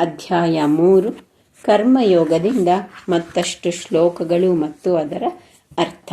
ಅಧ್ಯಾಯ ಮೂರು, ಕರ್ಮಯೋಗದಿಂದ ಮತ್ತಷ್ಟು ಶ್ಲೋಕಗಳು ಮತ್ತು ಅದರ ಅರ್ಥ.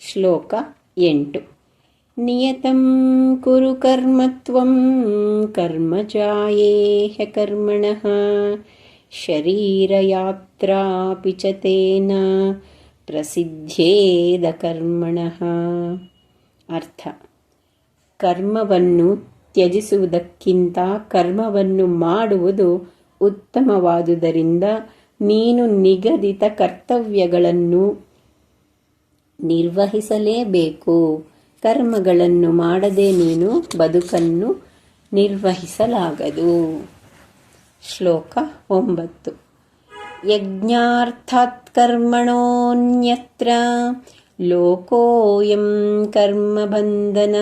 ಶ್ಲೋಕ ಎಂಟು. ನಿಯತಂ ಕುರು ಕರ್ಮತ್ವಂ ಕರ್ಮ ಜಾಯೇಹ ಕರ್ಮಣಃ. ಶರೀರಯಾತ್ರಾಪಿ ಚ ತೇನ, ಪ್ರಸಿದ್ಧೇದ ಕರ್ಮಣಃ. ಅರ್ಥ. ಕರ್ಮವನ್ನು ತ್ಯಜಿಸುವುದಕ್ಕಿಂತ ಕರ್ಮವನ್ನು ಮಾಡುವುದು ಉತ್ತಮವಾದುದರಿಂದ ನೀನು ನಿಗದಿತ ಕರ್ತವ್ಯಗಳನ್ನು ನಿರ್ವಹಿಸಲೇಬೇಕು. ಕರ್ಮಗಳನ್ನು ಮಾಡದೆ ನೀನು ಬದುಕನ್ನು ನಿರ್ವಹಿಸಲಾಗದು. ಶ್ಲೋಕ ಒಂಬತ್ತು. ಯಜ್ಞಾರ್ಥಾತ್ ಕರ್ಮಣೋನ್ಯತ್ರ ಲೋಕೋಯಂ ಕರ್ಮ ಬಂಧನ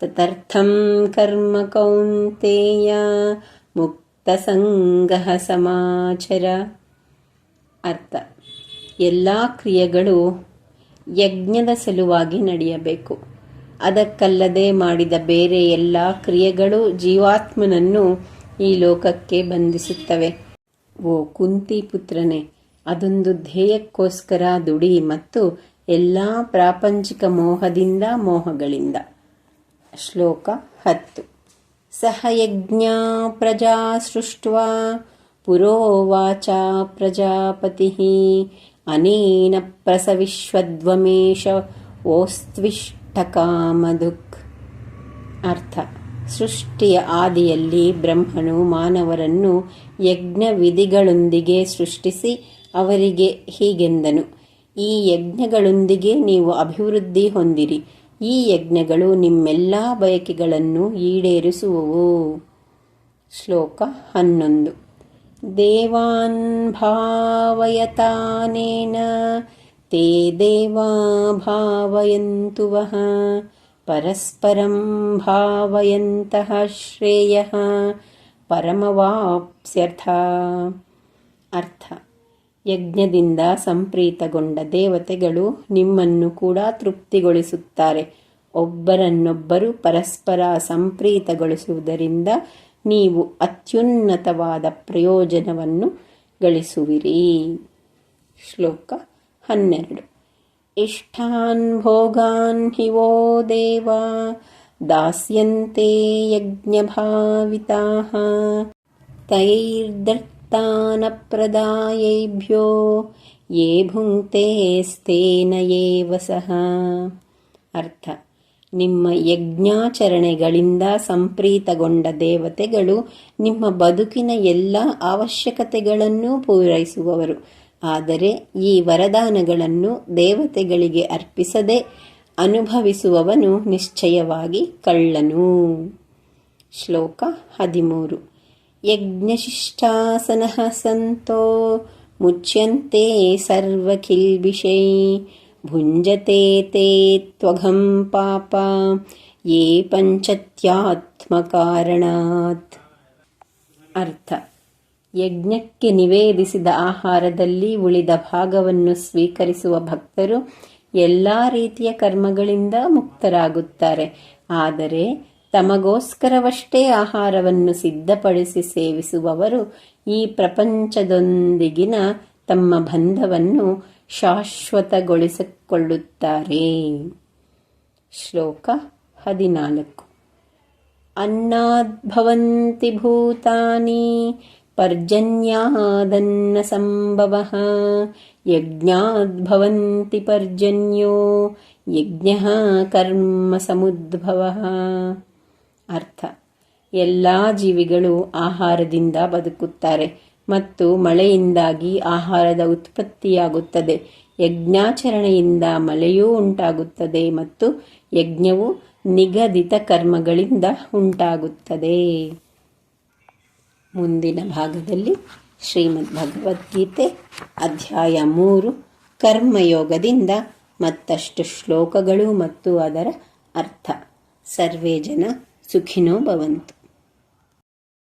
ತದರ್ಥಂ ಕರ್ಮ ಕೌಂತೆಯ ಮುಕ್ತ ಸಂಗಹ ಸಮಾಚರ. ಅರ್ಥ. ಎಲ್ಲ ಕ್ರಿಯೆಗಳು ಯಜ್ಞದ ಸಲುವಾಗಿ ನಡೆಯಬೇಕು. ಅದಕ್ಕಲ್ಲದೆ ಮಾಡಿದ ಬೇರೆ ಎಲ್ಲ ಕ್ರಿಯೆಗಳು ಜೀವಾತ್ಮನನ್ನು ಈ ಲೋಕಕ್ಕೆ ಬಂಧಿಸುತ್ತವೆ. ಓ ಕುಂತಿ ಪುತ್ರನೇ, ಅದೊಂದು ಧ್ಯೇಯಕ್ಕೋಸ್ಕರ ದುಡಿ ಮತ್ತು ಎಲ್ಲ ಪ್ರಾಪಂಚಿಕ ಮೋಹದಿಂದ ಮೋಹಗಳಿಂದ. ಶ್ಲೋಕ ಹತ್ತು. ಸಹ ಯಜ್ಞ ಪ್ರಜಾ सृष्ट्वा ಪುರೋವಾಚ ಪ್ರಜಾಪತಿ ಅನೇನ प्रसविश्वद्वमेष ಓಸ್ತ್ವಿಷ್ಟಕಾಮದುಕ್ ಅರ್ಥ ಸೃಷ್ಟಿಯ ಆದಿಯಲ್ಲಿ ಬ್ರಹ್ಮನು ಮಾನವರನ್ನು ಯಜ್ಞ ವಿಧಿಗಳೊಂದಿಗೆ ಸೃಷ್ಟಿಸಿ ಅವರಿಗೆ ಹೀಗೆಂದನು, ಈ ಯಜ್ಞಗಳೊಂದಿಗೆ ನೀವು ಅಭಿವೃದ್ಧಿ ಹೊಂದಿರಿ ಈ ಯಜ್ಞಗಳು ನಿಮ್ಮೆಲ್ಲ ಬಯಕೆಗಳನ್ನು ಈಡೇರಿಸುವವು. ಶ್ಲೋಕ ಹನ್ನೊಂದು. ದೇವಾನ್ ಭಾವಯತಾನೇನ, ತೇ ದೇವಾ ಭಾವಯಂತು ವಹ ಪರಸ್ಪರಂ ಭಾವಯಂತಹ ಶ್ರೇಯ, ಪರಮವಾಪ್ಸ್ಯರ್ಥ. ಯಜ್ಞದಿಂದ ಸಂಪ್ರೀತಗೊಂಡ ದೇವತೆಗಳು ನಿಮ್ಮನ್ನು ಕೂಡ ತೃಪ್ತಿಗೊಳಿಸುತ್ತಾರೆ. ಒಬ್ಬರನ್ನೊಬ್ಬರು ಪರಸ್ಪರ ಸಂಪ್ರೀತಗೊಳಿಸುವುದರಿಂದ ನೀವು ಅತ್ಯುನ್ನತವಾದ ಪ್ರಯೋಜನವನ್ನು ಗಳಿಸುವಿರಿ. ಶ್ಲೋಕ ಹನ್ನೆರಡು. ಇಷ್ಟಾನ್ ಭೋಗಾನ್ ಹಿವೋ ದೇವ, ದಾಸ್ಯಂತೆ ಯಜ್ಞಭಾವಿತಾ ತೈರ್ದತ್ತಾನಪ್ರದಾಯೈಭ್ಯೋ ಯೇ ಭುಂಕ್ತೆ ಸ್ತೇನ ಏವ ಸಹ. ಅರ್ಥ. ನಿಮ್ಮ ಯಜ್ಞಾಚರಣೆಗಳಿಂದ ಸಂಪ್ರೀತಗೊಂಡ ದೇವತೆಗಳು ನಿಮ್ಮ ಬದುಕಿನ ಎಲ್ಲ ಅವಶ್ಯಕತೆಗಳನ್ನು ಪೂರೈಸುವವರು. ಆದರೆ ಈ ವರದಾನಗಳನ್ನು ದೇವತೆಗಳಿಗೆ ಅರ್ಪಿಸದೆ ಅನುಭವಿಸುವವನು ನಿಶ್ಚಯವಾಗಿ ಕಳ್ಳನು. ಶ್ಲೋಕ ಹದಿಮೂರು. ಯಜ್ಞಶಿಷ್ಟಾಸನ ಸಂತೋ ಮುಚ್ಯಂತೆ ಸರ್ವಕಿಲ್ಬಿಷೈ ಭುಂಜತೆ ತೇ ತ್ವಘಂ ಪಾಪ ಯೇ ಪಂಚತ್ಯಾತ್ಮಕಾರಣಾತ್ ಅರ್ಥ ಯಜ್ಞಕ್ಕೆ ನಿವೇದಿಸಿದ ಆಹಾರದಲ್ಲಿ ಉಳಿದ ಭಾಗವನ್ನು ಸ್ವೀಕರಿಸುವ ಭಕ್ತರು ಎಲ್ಲ ರೀತಿಯ ಕರ್ಮಗಳಿಂದ ಮುಕ್ತರಾಗುತ್ತಾರೆ. ಆದರೆ ತಮಗೋಸ್ಕರವಷ್ಟೇ ಆಹಾರವನ್ನು ಸಿದ್ಧಪಡಿಸಿ ಸೇವಿಸುವವರು ಈ ಪ್ರಪಂಚದೊಂದಿಗಿನ ತಮ್ಮ ಬಂಧವನ್ನು ಶಾಶ್ವತಗೊಳಿಸಿಕೊಳ್ಳುತ್ತಾರೆ. ಶ್ಲೋಕ ಹದಿನಾಲ್ಕು. ಅನ್ನದ್ಭವಂತಿ ಭೂತಾನಿ ಪರ್ಜನ್ಯಾದನ್ನ ಸಂಭವ ಯಜ್ಞಾದ್ಭವಂತಿ ಪರ್ಜನ್ಯೋ ಯಜ್ಞ ಕರ್ಮ ಸಮುದ್ಭವ. ಅರ್ಥ. ಎಲ್ಲ ಜೀವಿಗಳು ಆಹಾರದಿಂದ ಬದುಕುತ್ತಾರೆ ಮತ್ತು ಮಳೆಯಿಂದಾಗಿ ಆಹಾರದ ಉತ್ಪತ್ತಿಯಾಗುತ್ತದೆ. ಯಜ್ಞಾಚರಣೆಯಿಂದ ಮಳೆಯೂ ಉಂಟಾಗುತ್ತದೆ ಮತ್ತು ಯಜ್ಞವು ನಿಗದಿತ ಕರ್ಮಗಳಿಂದ ಉಂಟಾಗುತ್ತದೆ. ಮುಂದಿನ ಭಾಗದಲ್ಲಿ ಶ್ರೀಮದ್ ಭಗವದ್ಗೀತೆ ಅಧ್ಯಾಯ ಮೂರು, ಕರ್ಮಯೋಗದಿಂದ ಮತ್ತಷ್ಟು ಶ್ಲೋಕಗಳು ಮತ್ತು ಅದರ ಅರ್ಥ. ಸರ್ವೇ ಜನ सुखिनो भवन्तु